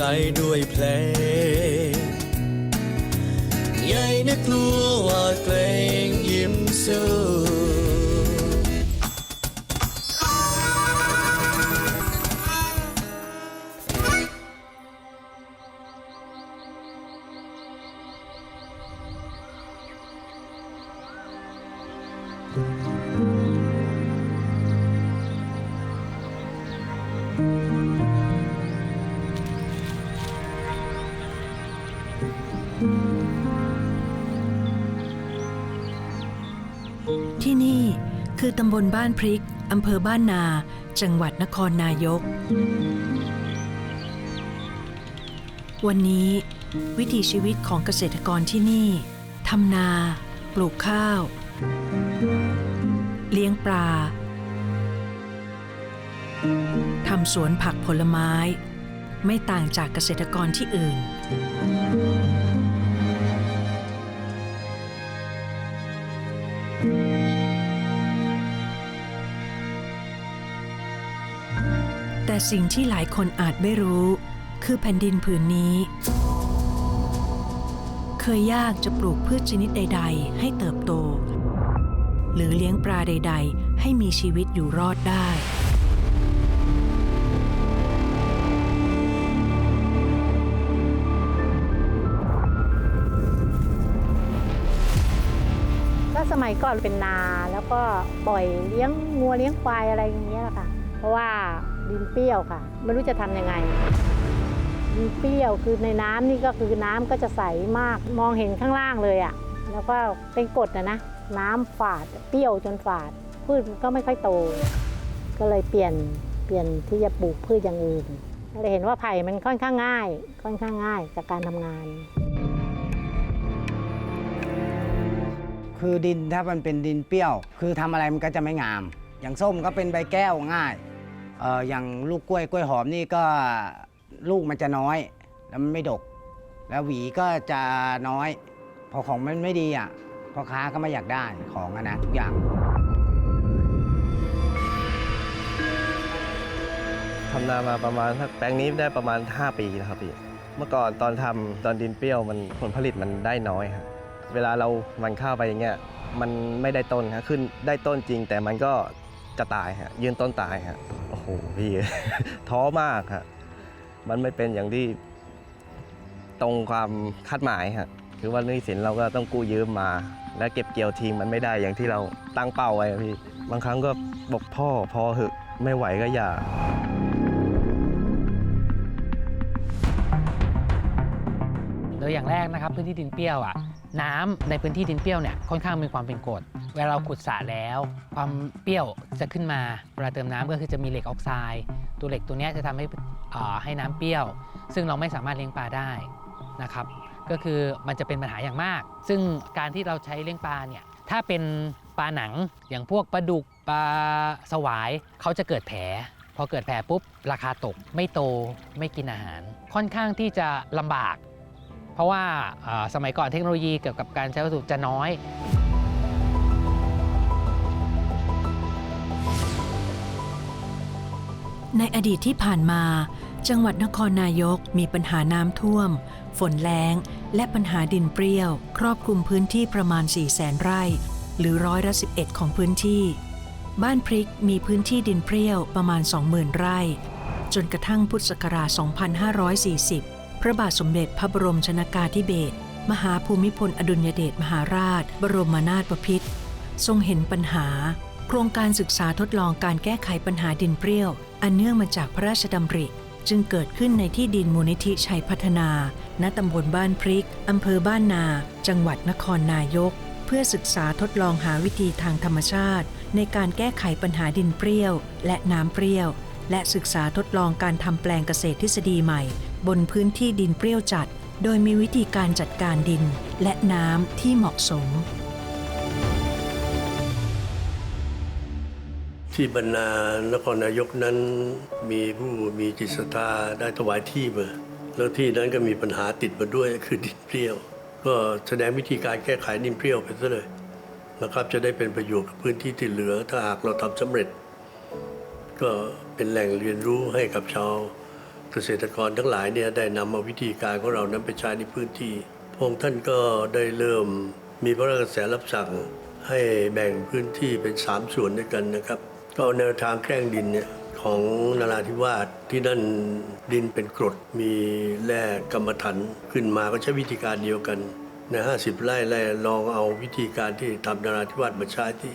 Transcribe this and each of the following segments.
ใจด้วยเพลงใหญ่นักลัวว่าเกรงยิ้มสู้ ลบ้านพริก อำเภอบ้านนา จังหวัดนครนายก วันนี้ วิถีชีวิตของเกษตรกรที่นี่ทำนา ปลูกข้าว เลี้ยงปลาทำสวนผักผลไม้ ไม่ต่างจากเกษตรกรที่อื่น สิ่งที่หลายคนอาจไม่รู้ คือแผ่นดินผืนนี้ เคยยากจะปลูกพืชชนิดใด ๆ ให้เติบโต หรือเลี้ยงปลาใด ๆ ให้มีชีวิตอยู่รอดได้สมัยก่อนเป็นนาแล้วก็ปล่อยเลี้ยงงัวเลี้ยงควายอะไรอย่างเงี้ยแหละค่ะ เพราะว่า ดินเปรี้ยวค่ะ ไม่รู้จะทำยังไง ดินเปรี้ยวคือในน้ำนี่ก็คือน้ำก็จะใสมากมองเห็นข้างล่างเลยอะ่ะ แล้วก็เป็นกรดนะนะ น้ำฝาดเปรี้ยวจนฝาด พืชก็ไม่ค่อยโต ก็เลยเปลี่ยนเปลี่ยนที่จะปลูกพืชอย่างอื่นก็เลยเห็นว่าไผ่มันค่อนข้างง่าย ค่อนข้างง่ายกับการทำงานคือดินถ้ามันเป็นดินเปรี้ยว คือทำอะไรมันก็จะไม่งาม อย่างส้มก็เป็นใบแก้วง่าย เอออย่างลูกกล้วยกล้วยหอมนี่ก็ลูกมันจะน้อย แล้วมันไม่ดก แล้วหวีก็จะน้อย พอของมันไม่ดีอะพ่อค้าก็ไม่อยากได้ของอะนะทุกอย่าง ทำนามาประมาณสักแปลงนี้ได้ประมาณ 5 ปีแล้วครับพี่ เมื่อก่อนตอนทำตอนดินเปรี้ยวมันผลผลิตมันได้น้อยครับ เวลาเราหมันข้าวไปอย่างเงี้ยมันไม่ได้ต้นครับขึ้นได้ต้นจริง แต่มันก็ จะตายฮะยืนต้นตายฮะโอ้โหพี่ท้อมากฮะมันไม่เป็นอย่างที่ตรงความคาดหมายฮะคือว่าหนี้สินเราก็ต้องกู้ยืมมา และเก็บเกี่ยวทิ้งมันไม่ได้อย่างที่เราตั้งเป้าไว้พี่บางครั้งก็บอกพ่อพอเหอะไม่ไหวก็อย่าโดยอย่างแรกนะครับพื้นที่ดินเปรี้ยวอะน้ำในพื้นที่ดินเปรี้ยวเนี่ยค่อนข้างมีความเป็นกรด เวลาเราขุดสระแล้ว ความเปรี้ยวจะขึ้นมา เวลาเติมน้ำก็คือจะมีเหล็กออกไซด์ตัวเหล็กตัวเนี้ยจะทำให้อ่าให้น้ำเปรี้ยว ซึ่งเราไม่สามารถเลี้ยงปลาได้นะครับ ก็คือมันจะเป็นปัญหาอย่างมาก ซึ่งการที่เราใช้เลี้ยงปลาเนี่ย ถ้าเป็นปลาหนังอย่างพวกปลาดุกปลาสวายเขาจะเกิดแผล พอเกิดแผลปุ๊บ ราคาตกไม่โตไม่กินอาหาร ค่อนข้างที่จะลำบาก เพราะว่าเอ่อสมัยก่อนเทคโนโลยีเกี่ยวกับการใช้วัสดุจะน้อย ในอดีตที่ผ่านมา จังหวัดนครนายกมีปัญหาน้ำท่วม ฝนแล้ง และปัญหาดินเปรี้ยว ครอบคลุมพื้นที่ประมาณ 4 0 0แสนไร่ หรือร้อยละ11 ของพื้นที่ บ้านพริกมีพื้นที่ดินเปรี้ยวประมาณ 20,000 ไร่ จนกระทั่งพุทธศักราช 2540 พระบาทสมเด็จพระบรมชนากาธิเบศรมหาภูมิพลอดุลยเดชมหาราช บรมนาถบพิตรทรงเห็นปัญหา โครงการศึกษาทดลองการแก้ไขปัญหาดินเปรี้ยว อันเนื่องมาจากพระราชดำริ จึงเกิดขึ้นในที่ดินมูลนิธิชัยพัฒนา ณตำบลบ้านพริก อำเภอบ้านนา จังหวัดนครนายก เพื่อศึกษาทดลองหาวิธีทางธรรมชาติ ในการแก้ไขปัญหาดินเปรี้ยว และน้ำเปรี้ยว และศึกษาทดลองการทำแปลงเกษตรทฤษฎีใหม่ บนพื้นที่ดินเปรี้ยวจัด โดยมีวิธีการจัดการดิน และน้ำที่เหมาะสม ที่บรรณานครนายกนั้นมีผู้มีจิตศรัทธาได้ถวายที่มาแล้วที่นั้นก็มีปัญหาติดมาด้วยคือดินเปรี้ยว ก็แสดงวิธีการแก้ไขดินเปรี้ยวไปซะเลยนะครับจะได้เป็นประโยชน์กับพื้นที่ที่เหลือ ถ้าหากเราทำสำเร็จ ก็เป็นแหล่งเรียนรู้ให้กับชาวเกษตรกรทั้งหลายเนี่ยได้นำเอาวิธีการของเรานั้นไปใช้ในพื้นที่พระองค์ท่านก็ได้เริ่มมีพระราชกระแสรับสั่งให้แบ่งพื้นที่เป็นสามส่วนด้วยกันนะครับ ก็แนวทางแกล้งดินเนี่ยของนาราธิวาสที่นั่นดินเป็นกรดมีแร่กรรมฐานขึ้นมาก็ใช้วิธีการเดียวกันใน50 ไร่ไร่ลองเอาวิธีการที่ทำนาราธิวาสมาใช้ที่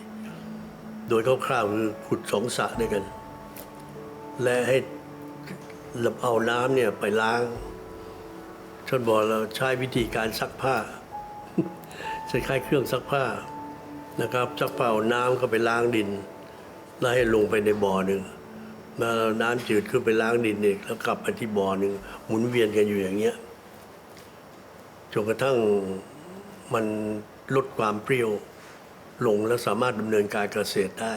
โดยคร่าวๆคือขุดสองสระด้วยกัน และให้ลำเอาน้ำเนี่ยไปล้างท่านบอกเราใช้วิธีการซักผ้าใช้คล้ายเครื่องซักผ้านะครับซักผ้าเอาน้ำก็ไปล้างดิน แล้วให้ลงไปในบ่อหนึ่งแล้วน้ำจืดขึ้นไปล้างดินอีกแล้วกลับไปที่บ่อหนึ่งหมุนเวียนกันอยู่อย่างเงี้ยจนกระทั่งมันลดความเปรี้ยวลงและสามารถดำเนินการเกษตรได้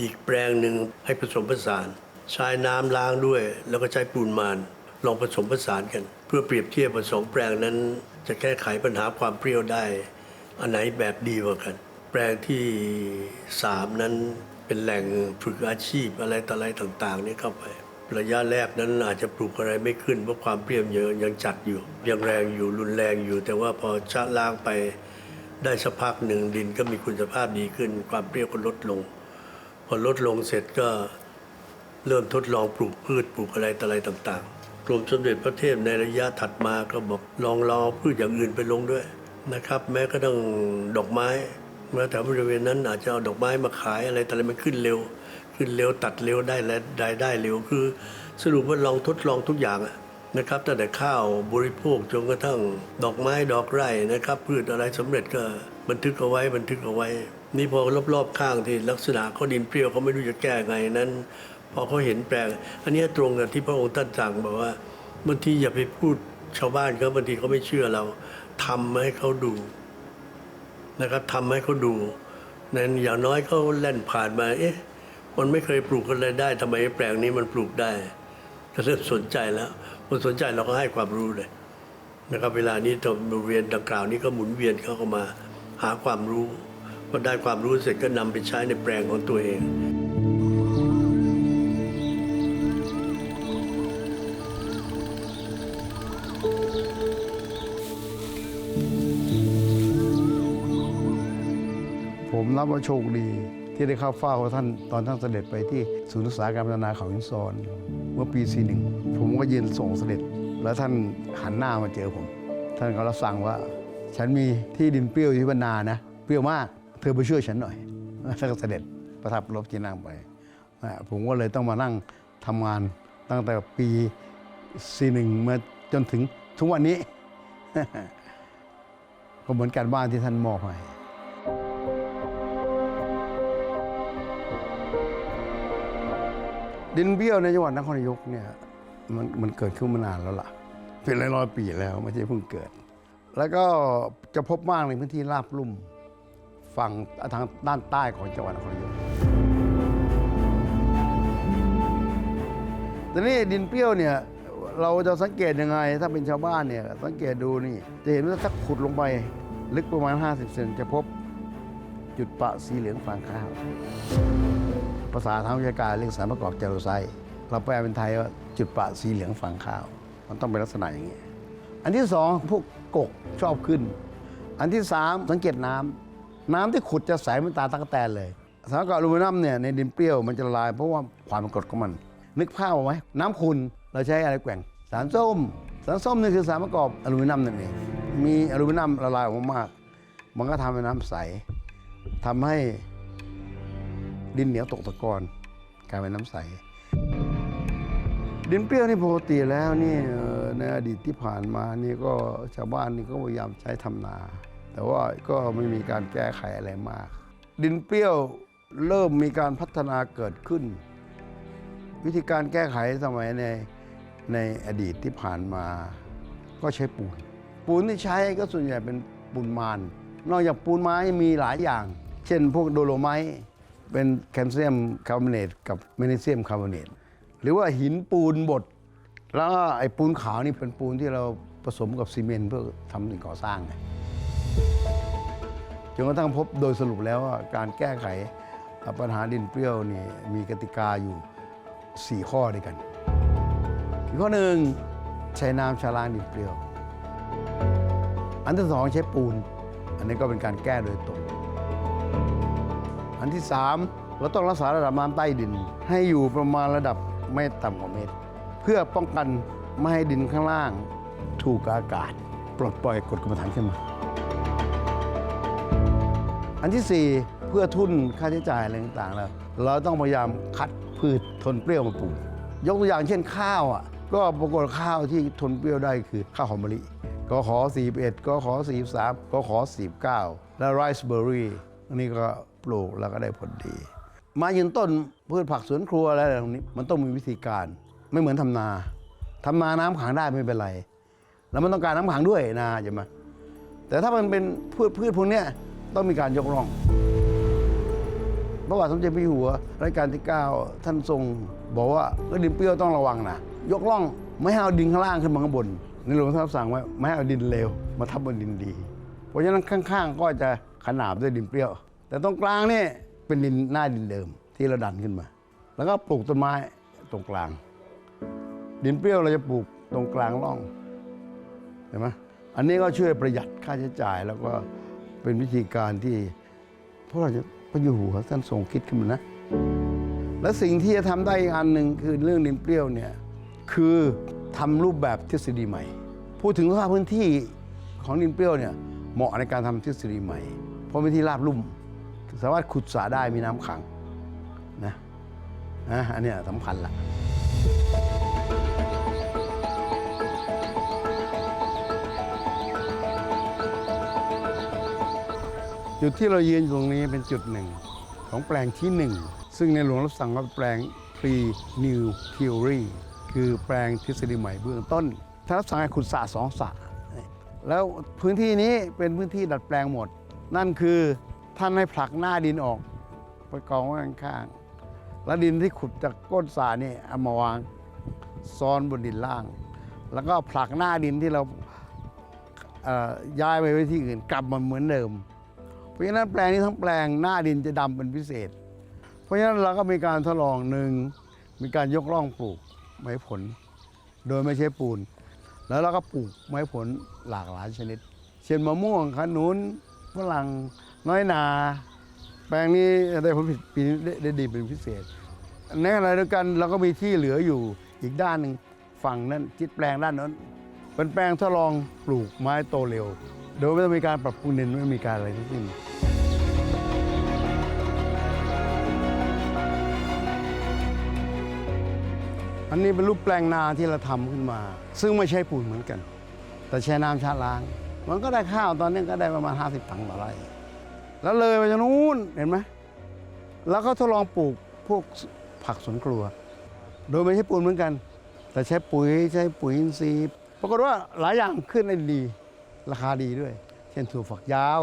อีกแปลงหนึ่งให้ผสมผสาน ใช้น้ำล้างด้วย แล้วก็ใช้ปูนมานลองผสมผสานกัน เพื่อเปรียบเทียบผสมแปลงนั้น จะแก้ไขปัญหาความเปรี้ยวได้ อันไหนแบบดีกว่ากัน แปลงที่สามนั้น เป็นแหล่งฝึกอาชีพอะไรต่ออะไรต่างๆนี่เข้าไป ระยะแรกนั้นอาจจะปลูกอะไรไม่ขึ้นเพราะความเปรี้ยวเยอะยังจัดอยู่ยังแรงอยู่รุนแรงอยู่ แต่ว่าพอชะล้างไปได้สักพักหนึ่งดินก็มีคุณภาพดีขึ้น ความเปรี้ยวก็ลดลง พอลดลงเสร็จก็เริ่มทดลองปลูกพืชปลูกอะไรต่ออะไรต่างๆ กรมสมเด็จพระเทพในระยะถัดมาก็บอกลองลอพืชอย่างอื่นไปลงด้วยนะครับ แม้ก็ต้องดอกไม้ เมื่อแถวบริเวณนั้นอาจจะเอาดอกไม้มาขายอะไรแต่อะไรมันขึ้นเร็ว ขึ้นเร็วตัดเร็วได้และได้ได้เร็วคือ สรุปว่าลองทดลองทุกอย่างนะครับตั้งแต่ข้าวบริโภคจนกระทั่งดอกไม้ดอกไร่นะครับ พืชอะไรสำเร็จก็บันทึกเอาไว้บันทึกเอาไว้ นี่พอรอบๆข้างที่ลักษณะเขาดินเปรี้ยวเขาไม่รู้จะแก้ไงนั้น พอเขาเห็นแปลงอันนี้ตรงกับที่พระองค์ท่านสั่งบอกว่าบางทีอย่าไปพูดชาวบ้านเขาบางทีเขาไม่เชื่อเราทำให้เขาดู นะครับทำให้เขาดูนั้นอย่างน้อยเขาแล่นผ่านมา เอ๊ะ มันไม่เคยปลูกอะไรได้ทำไมแปลงนี้มันปลูกได้ก็เริ่มสนใจแล้วพอสนใจเราก็ให้ความรู้เลยนะครับ เวลานี้ตรงบริเวณดังกล่าวนี้ก็หมุนเวียนเข้ามาหาความรู้พอได้ความรู้เสร็จก็นำไปใช้ในแปลงของตัวเอง รับว่าโชคดี ที่ได้เข้าเฝ้าท่านตอนท่านเสด็จไปที่ศูนย์ศึกษาการพัฒนาเขาหินซอนเมื่อปี41ผมก็ยืนส่งเสด็จ แล้วท่านหันหน้ามาเจอผม ท่านก็รับสั่งว่า ฉันมีที่ดินเปรี้ยวอยู่ที่บรรนานะ เปรี้ยวมากเธอไปช่วยฉันหน่อยท่านก็เสด็จประทับรถที่นั่งไป ผมก็เลยต้องมานั่งทำงานตั้งแต่ปี41มาจนถึงทุกวันนี้ ก็เหมือนการบ้านที่ท่านมอบให้ ดินเบี้ยวในจังหวัดนครนายกเนี่ยมันมันเกิดขึ้นมานานแล้วล่ะ เป็นร้อยร้อยปีแล้วไม่ใช่เพิ่งเกิด แล้วก็จะพบมากในพื้นที่ราบลุ่มฝั่งทางด้านใต้ของจังหวัดนครนายกแต่นี่ดินเปรี้ยวเนี่ยเราจะสังเกตยังไง ถ้าเป็นชาวบ้านเนี่ยสังเกตดูนี่ จะเห็นว่าถ้าขุดลงไปลึกประมาณ 50 เซนจะพบจุดปะสีเหลืองฟางข้าว ภาษาทางวิชาการเรียกสารประกอบเจโรไซเราแปลเป็นไทยว่าจุดประสีเหลืองฝังข้าว มันต้องเป็นลักษณะอย่างนี้ อันที่สองพวกกกชอบขึ้น อันที่สามสังเกตน้ำน้ำที่ขุดจะใสเหมือนตาตะกแตนเลยสารประกับอลูมิเนียมเนี่ยในดินเปรี้ยวมันจะละลายเพราะว่าความกรดของมัน นึกภาพเอาไว้น้ำขุ่นเราใช้อะไรแกว่งสารส้ม สารส้มนี่คือสารประกอบอลูมิเนียมนั่นเองมีอลูมิเนียมละลายออกมามาก มันก็ทำให้น้ำใสทำให้ ดินเหนียวตกตะกอนกลายเป็นน้ำใส ดินเปรี้ยวนี่ปกติแล้วนี่ในอดีตที่ผ่านมานี่ก็ชาวบ้านนี่ก็พยายามใช้ทำนา แต่ว่าก็ไม่มีการแก้ไขอะไรมาก ดินเปรี้ยวเริ่มมีการพัฒนาเกิดขึ้น วิธีการแก้ไขสมัยในในอดีตที่ผ่านมา ก็ใช้ปูน ปูนที่ใช้ก็ส่วนใหญ่เป็นปูนมาน นอกจากปูนไม้มีหลายอย่าง เช่นพวกโดโลไมต์ เป็นแคลเซียมคาร์บอเนตกับแมกนีเซียมคาร์บอเนตหรือว่าหินปูนบดแล้วก็ไอ้ปูนขาวนี่เป็นปูนที่เราผสมกับซีเมนต์เพื่อทำสิ่งก่อสร้างไงจนกระทั่งพบโดยสรุปแล้วว่าการแก้ไขปัญหาดินเปรี้ยวนี่มีกติกาอยู่ 4 ข้อด้วยกันข้อหนึ่งใช้น้ำชะล้างดินเปรี้ยว อันที่สองใช้ปูน อันนี้ก็เป็นการแก้โดยตรง อันที่สามเราต้องรักษาระดับน้ำใต้ดิน ให้อยู่ประมาณระดับไม่ต่ำกว่าเมตร เพื่อป้องกันไม่ให้ดินข้างล่าง ถูกอากาศ ปลดปล่อยกดกรรมฐานขึ้นมา อันที่ 4 เพื่อทุนค่าใช้จ่ายอะไรต่างๆแล้วเราต้องพยายามคัดพืชทนเปรี้ยวมาปลูกยกตัวอย่างเช่นข้าวอะก็ปรากฏข้าวที่ทนเปรี้ยวได้คือข้าวหอมมะลิก็ขอ41ก็ขอ43ก็ขอ49 และไรซ์เบอร์รี่อันนี้ก็ ปลูกแล้วก็ได้ผลดี มายืนต้นพืชผักสวนครัวอะไรตรงนี้มันต้องมีวิธีการไม่เหมือนทำนาทำนาน้ำขังได้ไม่เป็นไร แล้วมันต้องการน้ำขังด้วยนาใช่ไหมแต่ถ้ามันเป็นพืชพืชพวกเนี้ยต้องมีการยกร่องพระบาทสมเด็จพระอยู่หัวรัชกาลที่ 9 ท่านทรง บอกว่าดินเปรี้ยวต้องระวังนะยกร่องไม่ให้เอาดินข้างล่างขึ้นมาข้างบนในหลวงท่านสั่งไว้ไม่ให้เอาดินเลวมาทับบนดินดี เพราะฉะนั้นข้างๆ ก็จะขนาบด้วยดินเปรี้ยว แต่ตรงกลางนี่เป็นดินหน้าดินเดิมที่เราดันขึ้นมา แล้วก็ปลูกต้นไม้ตรงกลาง ดินเปรี้ยวเราจะปลูกตรงกลางร่องเห็นไหมอันนี้ก็ช่วยประหยัดค่าใช้จ่ายแล้วก็เป็นวิธีการที่พวกเราจะพระอยู่หัวท่านทรงคิดขึ้นมานะ และสิ่งที่จะทำได้อีกอันหนึ่งคือเรื่องดินเปรี้ยวเนี่ยคือทำรูปแบบทฤษฎีใหม่ พูดถึงสภาพพื้นที่ของดินเปรี้ยวเนี่ยเหมาะในการทำทฤษฎีใหม่ เพราะเป็นที่ราบลุ่ม สามารถขุดสระได้มีน้ำขังนะนะอันนี้สำคัญละจุดที่เรายืนตรงนี้เป็นจุดหนึ่งของแปลงที่หนึ่งซึ่งในหลวงรับสั่งว่าแปลง pre new theory คือแปลงทฤษฎีใหม่เบื้องต้นท่านรับสั่งให้ขุดสระสองสระแล้วพื้นที่นี้เป็นพื้นที่ดัดแปลงหมด นั่นคือ ท่านให้ผลักหน้าดินออกไปกองไว้ข้างๆแล้วดินที่ขุดจากก้นสระนี่เอามาวางซ้อนบนดินล่าง แล้วก็ผลักหน้าดินที่เราย้ายไปไว้ที่อื่นกลับมาเหมือนเดิม เพราะฉะนั้นแปลงนี้ทั้งแปลงหน้าดินจะดำเป็นพิเศษ เพราะฉะนั้นเราก็มีการทดลองหนึ่งมีการยกร่องปลูกไม้ผล โดยไม่ใช้ปูน แล้วเราก็ปลูกไม้ผลหลากหลายชนิด เช่นมะม่วงขนุนฝรั่ง น้อยนา แปลงนี้ได้ผลผลิตปีนี้ได้ดีเป็นพิเศษในขณะเดียวกันเราก็มีที่เหลืออยู่อีกด้านหนึ่งฝั่งนั้นจิตแปลงด้านนั้นเป็นแปลงทดลองปลูกไม้โตเร็ว โดยไม่ต้องมีการปรับปรุงดินไม่มีการอะไรทั้งสิ้นอันนี้เป็นรูปแปลงนาที่เราทำขึ้นมา ซึ่งไม่ใช่ปุ๋ยเหมือนกัน แต่ใช้น้ำชาล้าง มันก็ได้ข้าวตอนนี้ก็ได้ประมาณ 50ตังต่อไร่ แล้วเลยไปจนนู้นเห็นไหมแล้วก็ทดลองปลูกพวกผักสวนครัว โดยไม่ใช่ปุ๋ยเหมือนกัน แต่ใช้ปุ๋ยใช้ปุ๋ยอินทรีย์ปรากฏว่าหลายอย่างขึ้นได้ดี ราคาดีด้วย เช่นถั่วฝักยาว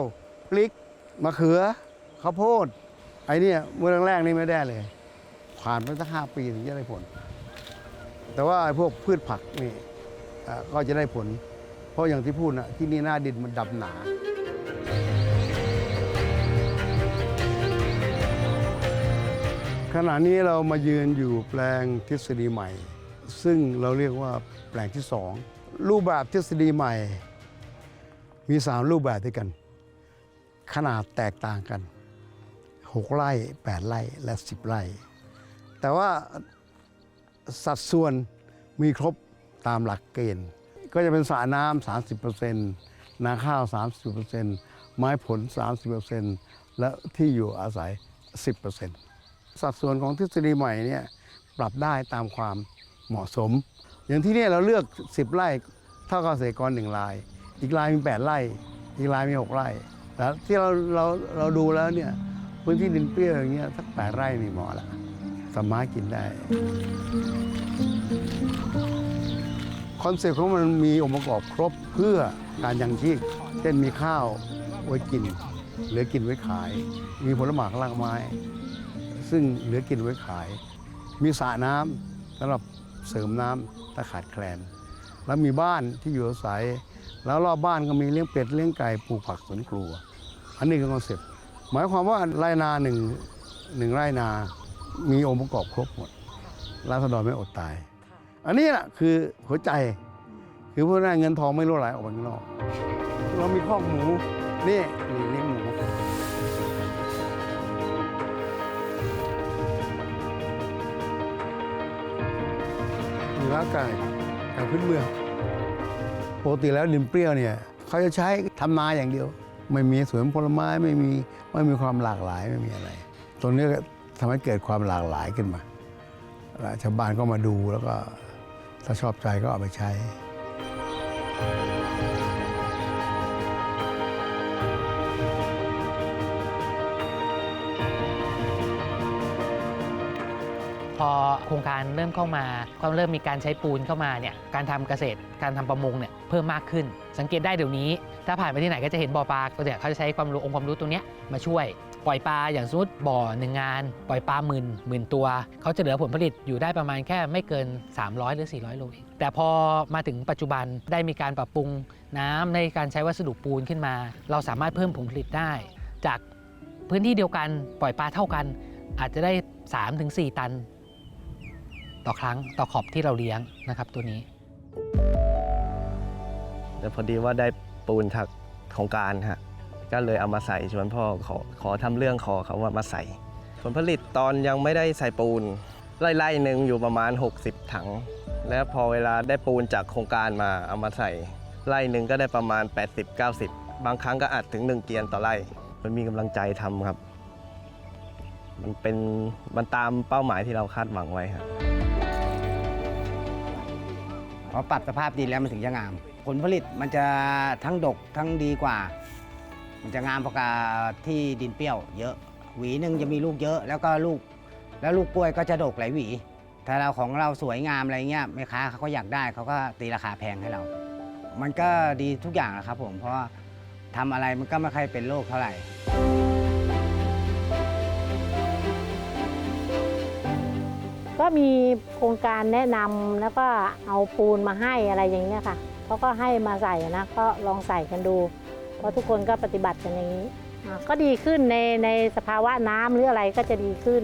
พริกมะเขือข้าวโพดไอ้นี่เมื่อแรกๆนี่ไม่ได้เลย ผ่านไปสักห้าปีถึงจะได้ผล แต่ว่าไอ้พวกพืชผักนี่ก็จะได้ผล เพราะอย่างที่พูดนะที่นี่หน้าดินมันดำหนา ขณะนี้เรามายืนอยู่แปลงทฤษฎีใหม่ ซึ่งเราเรียกว่าแปลงที่สองรูปแบบทฤษฎีใหม่ มีสามรูปแบบด้วยกัน ขนาดแตกต่างกัน6ไร่8ไร่และ10ไร่ แต่ว่าสัดส่วนมีครบตามหลักเกณฑ์ ก็จะเป็นสระน้ำ30%นาข้าว 30%ไม้ผล 30%และที่อยู่อาศัย 10% สัดส่วนของทฤษฎีใหม่เนี่ยปรับได้ตามความเหมาะสม อย่างที่นี่เราเลือก 10 ไร่เท่ากับเกษตรกรหนึ่งราย อีกรายมี 8 ไร่ อีกรายมี 6 ไร่แต่ที่เราเราเราดูแล้วเนี่ยพื้นที่ดินเปรี้ยวอย่างเงี้ยสัก8ไร่นี่เหมาะละสามารถกินได้คอนเซ็ปต์ของมันมีองค์ประกอบครบเพื่อการยังชีพเช่นมีข้าวไว้กินหลือกินไว้ขาย มีผลไม้รากไม้ ซึ่งเหลือกินไว้ขาย มีสระน้ำสำหรับเสริมน้ำถ้าขาดแคลน แล้วมีบ้านที่อยู่อาศัย แล้วรอบบ้านก็มีเลี้ยงเป็ดเลี้ยงไก่ปลูกผักสวนครัว อันนี้คือคอนเซ็ปต์หมายความว่าไร่นาหนึ่งหนึ่งไร่นา มีองค์ประกอบครบหมดราษฎรไม่อดตาย อันนี้แหละคือหัวใจ คือพูดง่ายๆเงินทองไม่รั่วไหลออกไปข้างนอก เรามีข้อกหมูนี่นี่ ร่างกายการพื้นเมืองปกติแล้วลิมเปรี้ยวเนี่ยเขาจะใช้ทำนาอย่างเดียว ไม่มีสวนผลไม้ไม่มีไม่มีความหลากหลายไม่มีอะไร ตรงนี้ทำให้เกิดความหลากหลายขึ้นมาแล้วชาวบ้านก็มาดูแล้วก็ถ้าชอบใจก็เอาไปใช้ พอโครงการเริ่มเข้ามาก็เริ่มมีการใช้ปูนเข้ามาเนี่ยการทำเกษตรการทำประมงเนี่ยเพิ่มมากขึ้น สังเกตได้เดี๋ยวนี้ ถ้าผ่านไปที่ไหนก็จะเห็นบ่อปลาเนี่ยเขาจะใช้ความรู้องค์ความรู้ตรงเนี้ยมาช่วยปล่อยปลาอย่างสมมติบ่อหนึ่งงาน ปล่อยปลาหมื่นหมื่นตัว เขาจะเหลือผลผลิตอยู่ได้ประมาณแค่ไม่เกิน 300 หรือ 400 โลเองแต่พอมาถึงปัจจุบันได้มีการปรับปรุงน้ำในการใช้วัสดุปูนขึ้นมา เราสามารถเพิ่มผลผลิตได้ จากพื้นที่เดียวกันปล่อยปลาเท่ากัน อาจจะได้ 3-4 ตัน ต่อครั้งต่อขอบที่เราเลี้ยงนะครับตัวนี้แต่พอดีว่าได้ปูนจากโครงการฮะก็เลยเอามาใส่ชวนพ่อขอขอทำเรื่องขอเขาว่ามาใส่ ผลผลิตตอนยังไม่ได้ใส่ปูนไร่ๆหนึ่งอยู่ประมาณ 60 ถัง แล้วพอเวลาได้ปูนจากโครงการมาเอามาใส่ไร่หนึ่งก็ได้ประมาณ 80-90 บางครั้งก็อาจถึง 1 เกียนต่อไร่ มันมีกำลังใจทำครับ มันเป็นมันตามเป้าหมายที่เราคาดหวังไว้ครับ พอปรับสภาพดินแล้วมันถึงจะงาม ผลผลิตมันจะทั้งดกทั้งดีกว่า มันจะงามกว่าที่ดินเปรี้ยว เยอะ หวีหนึ่งจะมีลูกเยอะ แล้วก็ลูก แล้วลูกกล้วยก็จะดกหลายหวี ถ้าเราของเราสวยงามอะไรเงี้ยแม่ค้าเขาก็อยากได้เขาก็ตีราคาแพงให้เรา มันก็ดีทุกอย่างนะครับผมเพราะว่าทำอะไรมันก็ไม่ค่อยเป็นโรคเท่าไหร่ มีโครงการแนะนำแล้วก็เอาปูนมาให้อะไรอย่างเงี้ยค่ะเขาก็ให้มาใส่นะก็ลองใส่กันดู เพราะทุกคนก็ปฏิบัติกันอย่างนี้ ก็ดีขึ้นในในสภาวะน้ำหรืออะไรก็จะดีขึ้น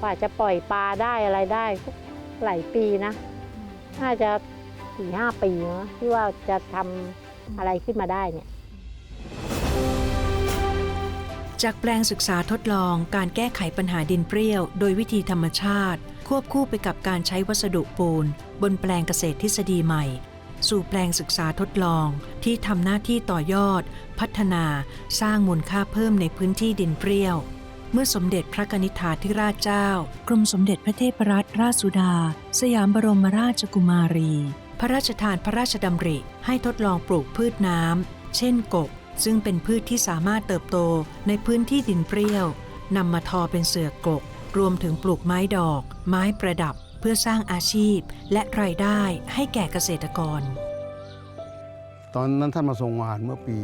กว่าจะปล่อยปลาได้อะไรได้ทุกหลายปีนะน่าจะสี่ห้าปีนะที่ว่าจะทำอะไรขึ้นมาได้เนี่ยจากแปลงศึกษาทดลองการแก้ไขปัญหาดินเปรี้ยว โดยวิธีธรรมชาติ ควบคู่ไปกับการใช้วัสดุปูน บนแปลงเกษตรทฤษฎีใหม่ สู่แปลงศึกษาทดลองที่ทำหน้าที่ต่อยอด พัฒนา สร้างมูลค่าเพิ่มในพื้นที่ดินเปรี้ยว เมื่อสมเด็จพระนิษฐาธิราชเจ้า กรมสมเด็จพระเทพรัตนราชสุดา สยามบรมราชกุมารี พระราชทานพระราชดำริให้ทดลองปลูกพืชน้ำเช่นกกซึ่งเป็นพืชที่สามารถเติบโตในพื้นที่ดินเปรี้ยวนำมาทอเป็นเสือกก รวมถึงปลูกไม้ดอก ไม้ประดับเพื่อสร้างอาชีพ และรายได้ให้แก่เกษตรกร ตอนนั้นท่านมาทรงงานเมื่อปี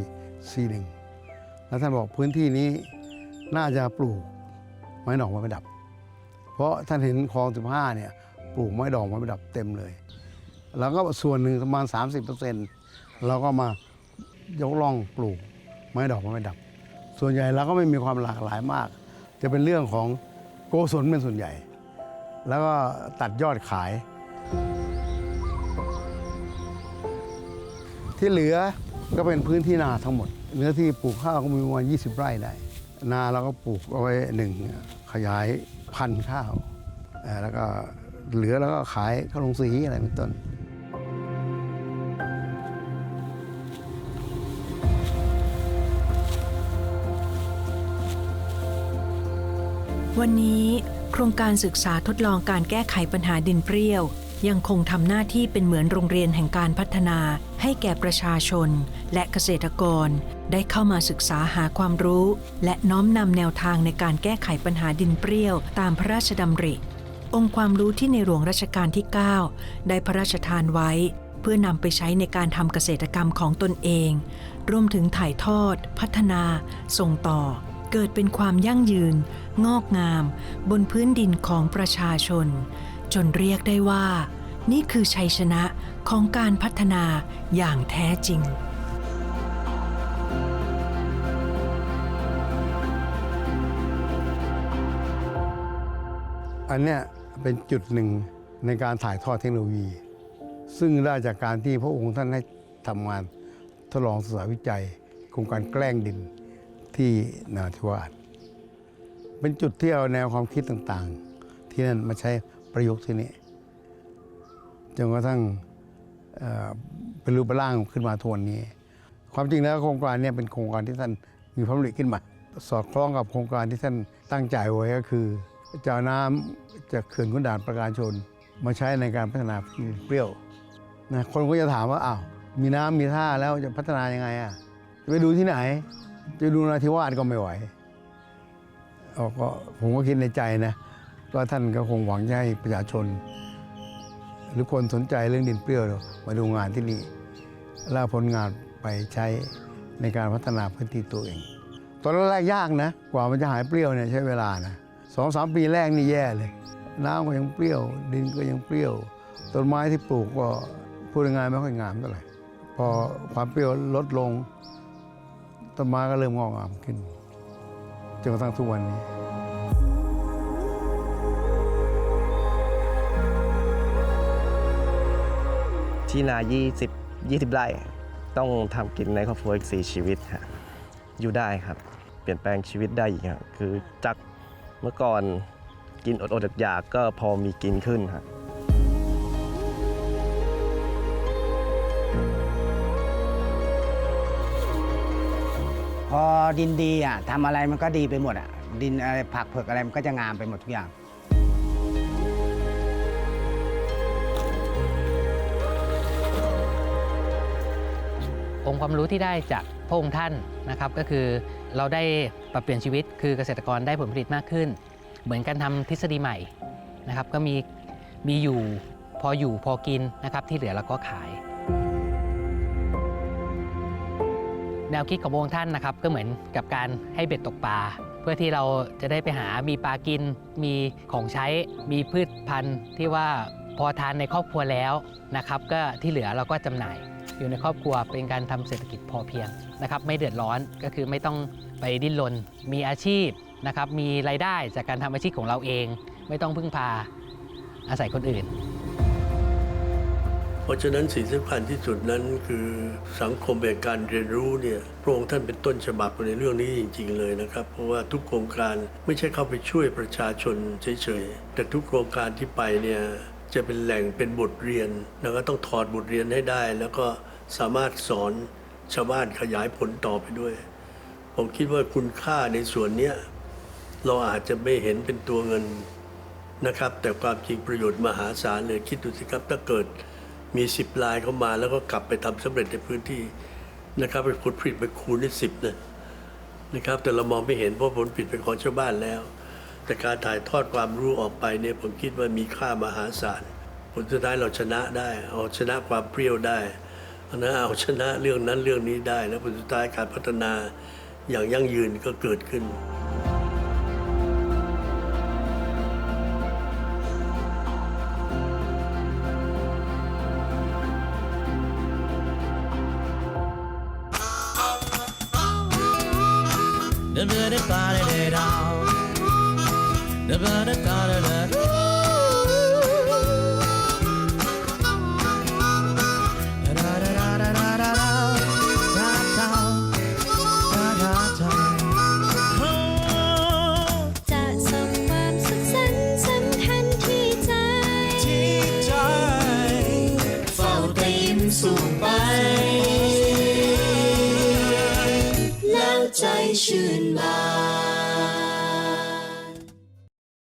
41 แล้วท่านบอกพื้นที่นี้น่าจะปลูกไม้ดอกไม้ประดับ เพราะท่านเห็นคลอง15เนี่ยปลูกไม้ดอกไม้ประดับเต็มเลย แล้วก็ส่วนหนึ่งประมาณ 30%เราก็มายกล่องปลูกไม้ดอกไม้ประดับ ส่วนใหญ่เราก็ไม่มีความหลากหลายมาก จะเป็นเรื่องของ โกศลเป็นส่วนใหญ่ แล้วก็ตัดยอดขาย ที่เหลือก็เป็นพื้นที่นาทั้งหมด เนื้อที่ปลูกข้าวก็มีประมาณ20 ไร่ได้ นาเราก็ปลูกเอาไว้หนึ่งขยายพันธุ์ข้าว แล้วก็เหลือแล้วก็ขายข้าวลงสีอะไรเป็นต้น วันนี้โครงการศึกษาทดลองการแก้ไขปัญหาดินเปรี้ยว ยังคงทำหน้าที่เป็นเหมือนโรงเรียนแห่งการพัฒนา ให้แก่ประชาชน และเกษตรกร ได้เข้ามาศึกษาหาความรู้ และน้อมนำแนวทางในการแก้ไขปัญหาดินเปรี้ยว ตามพระราชดำริ องค์ความรู้ที่ในหลวงรัชกาลที่ 9 ได้พระราชทานไว้ เพื่อนำไปใช้ในการทำเกษตรกรรมของตนเอง รวมถึงถ่ายทอด พัฒนา ส่งต่อ เกิดเป็นความยั่งยืน งอกงาม บนพื้นดินของประชาชน จนเรียกได้ว่า นี่คือชัยชนะของการพัฒนาอย่างแท้จริงอันเนี้ยเป็นจุดหนึ่งในการถ่ายทอดเทคโนโลยี ซึ่งได้จากการที่พระองค์ท่านให้ทำงานทดลองศึกษาวิจัยโครงการแกล้งดินที่นาทิวาส เป็นจุดที่เอาแนวความคิดต่างๆ ที่นั่นมาใช้ประยุกต์ที่นี่จนกระทั่งเป็นรูปร่างขึ้นมาทวนนี้ ความจริงแล้วโครงการนี้เป็นโครงการที่ท่านมีพระดำริขึ้นมา สอดคล้องกับโครงการที่ท่านตั้งใจไว้ก็คือจะเอาน้ำจากเขื่อนขุนด่านประการชน มาใช้ในการพัฒนาพื้นเปรี้ยวนะคนก็จะถามว่าอ้าวมีน้ำมีท่าแล้วจะพัฒนายังไงอะจะไปดูที่ไหน จะดูนาทิวาสก็ไม่ไหว เอาก็ผมก็คิดในใจนะก็ท่านก็คงหวังให้ประชาชน หรือคนสนใจเรื่องดินเปรี้ยวมาดูงานที่นี่แล้วเอาผลงานไปใช้ในการพัฒนาพื้นที่ตัวเอง ตอนแรกยากนะ กว่ามันจะหายเปรี้ยวเนี่ยใช้เวลานะสองสามปีแรกนี่แย่เลย น้ำก็ยังเปรี้ยว ดินก็ยังเปรี้ยว ต้นไม้ที่ปลูกก็พูดง่ายไม่ค่อยงามเท่าไหร่พอความเปรี้ยวลดลง ต้นไม้ก็เริ่มงอกงามขึ้น นกระทั่งทุกวันนี้ที่นา 20 20 ไร่ ต้องทำกินในครอบครัวอีก 4 ชีวิตฮะอยู่ได้ครับ เปลี่ยนแปลงชีวิตได้อีกครับคือจากเมื่อก่อนกินอดๆอยากๆก็พอมีกินขึ้นฮะ พอดินดีอะทำอะไรมันก็ดีไปหมดอะดินอะไรผักเผือกอะไรมันก็จะงามไปหมดทุกอย่างองค์ความรู้ที่ได้จากพระองค์ท่านนะครับ ก็คือเราได้ปรับเปลี่ยนชีวิตคือเกษตรกรได้ผลผลิตมากขึ้น เหมือนกันทำทฤษฎีใหม่นะครับ ก็มีมีอยู่พออยู่พอกินนะครับ ที่เหลือเราก็ขาย แนวคิดของพระองค์ท่านนะครับ ก็เหมือนกับการให้เบ็ดตกปลาเพื่อที่เราจะได้ไปหามีปลากิน มีของใช้มีพืชพันธุ์ที่ว่าพอทานในครอบครัวแล้วนะครับ ก็ที่เหลือเราก็จำหน่าย อยู่ในครอบครัวเป็นการทำเศรษฐกิจพอเพียงนะครับ ไม่เดือดร้อนก็คือไม่ต้องไปดิ้นรนมีอาชีพนะครับ มีรายได้จากการทำอาชีพของเราเอง ไม่ต้องพึ่งพาอาศัยคนอื่น เพราะฉะนั้นสิ่งสำคัญที่สุดนั้นคือสังคมแห่งการเรียนรู้เนี่ยพระองค์ท่านเป็นต้นฉบับในเรื่องนี้จริง ๆ เลยนะครับ เพราะว่าทุกโครงการไม่ใช่เข้าไปช่วยประชาชนเฉยๆ แต่ทุกโครงการที่ไปเนี่ยจะเป็นแหล่งเป็นบทเรียน แล้วก็ต้องถอดบทเรียนให้ได้ แล้วก็สามารถสอนชาวบ้านขยายผลต่อไปด้วย ผมคิดว่าคุณค่าในส่วนเนี้ยเราอาจจะไม่เห็นเป็นตัวเงินนะครับ แต่ความจริงประโยชน์มหาศาลเลยคิดดูสิครับถ้าเกิด มีสิบลายเข้ามาแล้วก็กลับไปทำสำเร็จในพื้นที่นะครับไปผลผลิตไปคูณได้สิบนะนะครับ แต่เรามองไม่เห็นเพราะผลผลิตเป็นของชาวบ้านแล้ว แต่การถ่ายทอดความรู้ออกไปเนี่ยผมคิดว่ามีค่ามหาศาลผลสุดท้ายเราชนะได้เอาชนะความเปรี้ยวได้นะเอาชนะเรื่องนั้นเรื่องนี้ได้ แล้วผลสุดท้ายการพัฒนาอย่างยั่งยืนก็เกิดขึ้น now. Never